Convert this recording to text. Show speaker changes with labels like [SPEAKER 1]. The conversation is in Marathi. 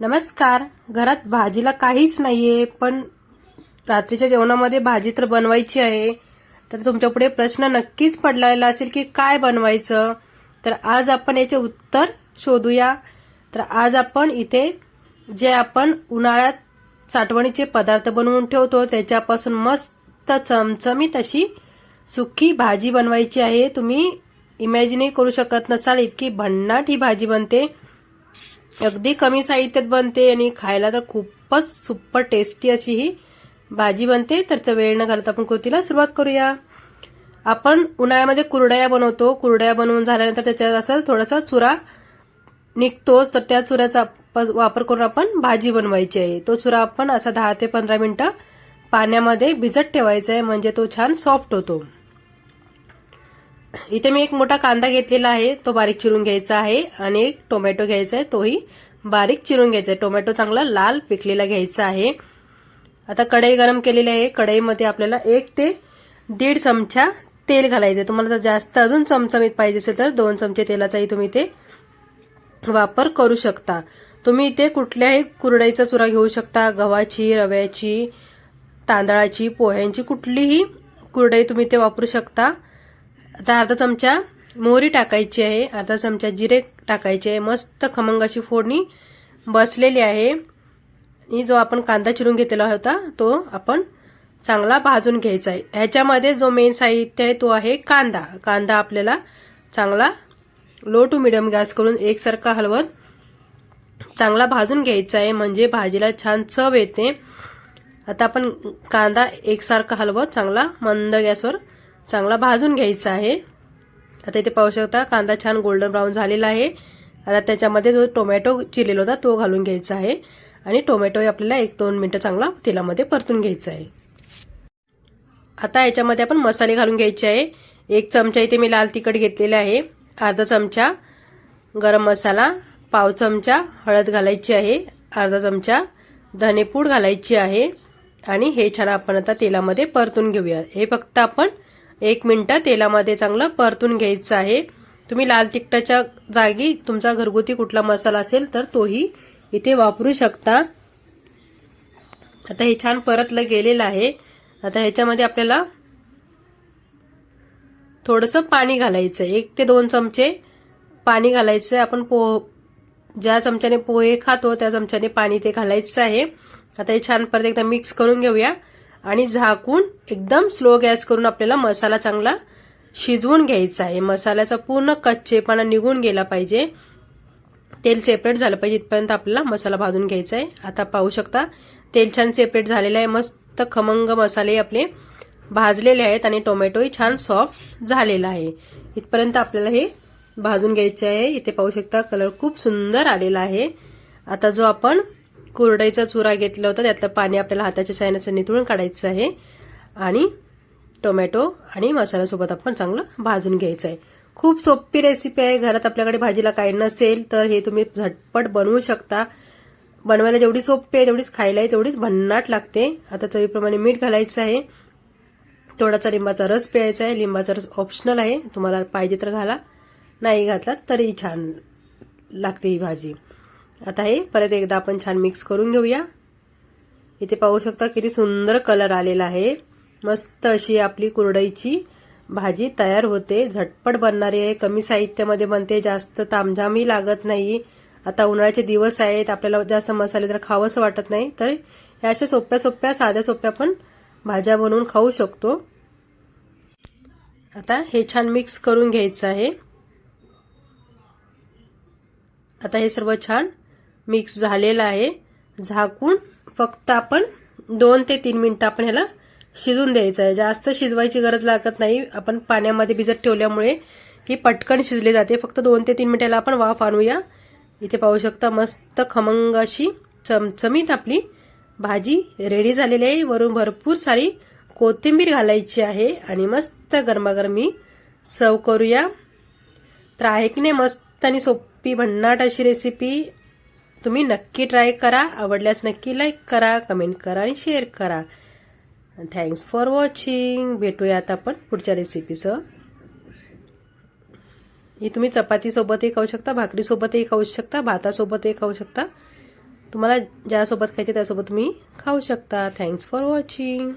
[SPEAKER 1] नमस्कार. घरात भाजीला काहीच नाहीये पण रात्रीच्या जेवणामध्ये भाजी तर बनवायची आहे. तर तुमच्यापुढे प्रश्न नक्कीच पडलेला असेल की काय बनवायचं? तर आज आपण याचे उत्तर शोधूया. तर आज आपण इथे जे आपण उन्हाळ्यात साठवणीचे पदार्थ बनवून ठेवतो त्याच्यापासून मस्त चमचमीत अशी सुकी भाजी बनवायची आहे. तुम्ही इमॅजिनही करू शकत नसाल इतकी भन्नाट ही भाजी बनते. अगदी कमी साहित्यात बनते आणि खायला तर खूपच सुपर टेस्टी अशी ही भाजी बनते. तर वेळ न घालता आपण कृतीला सुरुवात करूया. आपण उन्हाळ्यामध्ये कुरडया बनवतो. कुरडया बनवून झाल्यानंतर त्याच्यात असं थोडासा चुरा निघतोच तर त्या चुऱ्याचा वापर करून आपण भाजी बनवायची आहे. तो चुरा आपण असा दहा ते पंधरा मिनिटं पाण्यामध्ये भिजत ठेवायचा आहे. म्हणजे तो छान सॉफ्ट होतो. इथे मी एक मोठा कांदा घेतलेला आहे तो बारीक चिरून घ्यायचा आहे आणि एक टोमॅटो घ्यायचा आहे तोही बारीक चिरून घ्यायचा आहे. टोमॅटो चांगला लाल पिकलेला घ्यायचा आहे. आता कढई गरम केलेली आहे. कढईमध्ये आपल्याला एक ते दीड चमचा तेल घालायचं आहे. तुम्हाला जर जास्त अजून चमचमीत पाहिजे असेल तर दोन चमचे तेलाचाही तुम्ही ते वापर करू शकता. तुम्ही इथे कुठल्याही कुरडईचा चुरा घेऊ शकता. गव्हाची रव्याची तांदळाची पोह्यांची कुठलीही कुरडई तुम्ही ते वापरू शकता. आता अर्धा चमचा मोहरी टाकायची आहे अर्धा चमचा जिरे टाकायचे आहे मस्त खमंगाची फोडणी बसलेली आहे. आणि जो आपण कांदा चिरून घेतलेला होता तो आपण चांगला भाजून घ्यायचा आहे. ह्याच्यामध्ये जो मेन साहित्य आहे तो आहे कांदा. कांदा आपल्याला चांगला लो टू मिडियम गॅस करून एकसारखा हलवत चांगला भाजून घ्यायचा आहे म्हणजे भाजीला छान चव येते. आता आपण कांदा एकसारखा हलवत चांगला मंद गॅसवर चांगला भाजून घ्यायचा आहे. आता इथे पाहू शकता कांदा छान गोल्डन ब्राऊन झालेला आहे. आता त्याच्यामध्ये जो टोमॅटो चिरलेला होता तो घालून घ्यायचा आहे. आणि टोमॅटो आपल्याला एक दोन मिनटं चांगला तेलामध्ये परतून घ्यायचा आहे. आता याच्यामध्ये आपण मसाले घालून घ्यायचे आहे. एक चमचा इथे मी लाल तिखट घेतलेले आहे. अर्धा चमचा गरम मसाला पाव चमचा हळद घालायची आहे. अर्धा चमचा धनेपूड घालायची आहे. आणि हे छान आपण आता तेलामध्ये परतून घेऊया. हे फक्त आपण एक मिनटं तेलामध्ये चांगलं परतून घ्यायचं आहे. तुम्ही लाल तिखटाच्या जागी तुमचा घरगुती कुठला मसाला असेल तर तोही इथे वापरू शकता. आता हे छान परतलं गेलेलं आहे. आता ह्याच्यामध्ये आपल्याला थोडंसं पाणी घालायचं एक ते दोन चमचे पाणी घालायचं आपण पो ज्या चमच्याने पोहे खातो त्या चमच्याने पाणी ते घालायचं आहे. आता हे छान परत एकदा मिक्स करून घेऊया. आणि झाकून एकदम स्लो गॅस करून आपल्याला मसाला चांगला शिजवून घ्यायचा आहे. मसाल्याचा पूर्ण कच्चेपणा निघून गेला पाहिजे. तेल सेपरेट झालं पाहिजे इथपर्यंत आपल्याला मसाला भाजून घ्यायचा आहे. आता पाहू शकता तेल छान सेपरेट झालेलं आहे. मस्त खमंग मसाले आपले भाजलेले आहेत आणि टोमॅटोही छान सॉफ्ट झालेला आहे. इथपर्यंत आपल्याला हे भाजून घ्यायचे आहे. इथे पाहू शकता कलर खूप सुंदर आलेला आहे. आता जो आपण कुरडईचा चुरा घेतला होता. त्यातलं पाणी आपल्याला हाताच्या सायनाचं निथळून काढायचं आहे. आणि टोमॅटो आणि मसाल्यासोबत आपण चांगलं भाजून घ्यायचं आहे. खूप सोपी रेसिपी आहे. घरात आपल्याकडे भाजीला काही नसेल तर हे तुम्ही झटपट बनवू शकता. बनवायला जेवढी सोपी आहे तेवढीच खायलाही तेवढीच भन्नाट लागते. आता चवीप्रमाणे मीठ घालायचं आहे. थोडासा लिंबाचा रस प्यायचा आहे. लिंबाचा रस ऑप्शनल आहे. तुम्हाला पाहिजे तर घाला. नाही घातला तरी छान लागते ही भाजी. आता हे परत एकदा आपण छान मिक्स करून घेऊया. इथे पाहू शकता किती सुंदर कलर आलेला आहे. मस्त अशी आपली कुरडईची भाजी तयार होते. झटपट बनणारी आहे. कमी साहित्यामध्ये बनते. जास्त तामझामही लागत नाही. आता उन्हाळ्याचे दिवस आहेत. आपल्याला जास्त मसाले तर खावंसं वाटत नाही. तर ह्या अशा सोप्या सोप्या साध्या सोप्या पण भाज्या बनवून खाऊ शकतो. आता हे छान मिक्स करून घ्यायचं आहे. आता हे सर्व छान मिक्स झालेला आहे. झाकून फक्त आपण दोन ते तीन मिनिटं आपण ह्याला शिजून द्यायचं आहे. जास्त शिजवायची गरज लागत नाही. आपण पाण्यामध्ये भिजत ठेवल्यामुळे ही पटकन शिजले जाते. फक्त दोन ते तीन मिनिटाला आपण वाफ आणूया. इथे पाहू शकता मस्त खमंग अशी चमचमीत आपली भाजी रेडी झालेली आहे. वरून भरपूर सारी कोथिंबीर घालायची आहे आणि मस्त गरमागरमी सर्व करूया. तर आहे की नाही मस्त आणि सोपी भन्नाट अशी रेसिपी तुम्ही नक्की ट्राय करा. आवडल्यास नक्की लाईक करा कमेंट करा आणि शेअर करा. थँक्स फॉर वॉचिंग भेटूया आता आपण पुढच्या रेसिपीसह ही तुम्ही चपातीसोबतही खाऊ शकता भाकरीसोबतही खाऊ शकता भातासोबतही खाऊ शकता. तुम्हाला ज्यासोबत खायचे त्यासोबत तुम्ही खाऊ शकता. Thanks for watching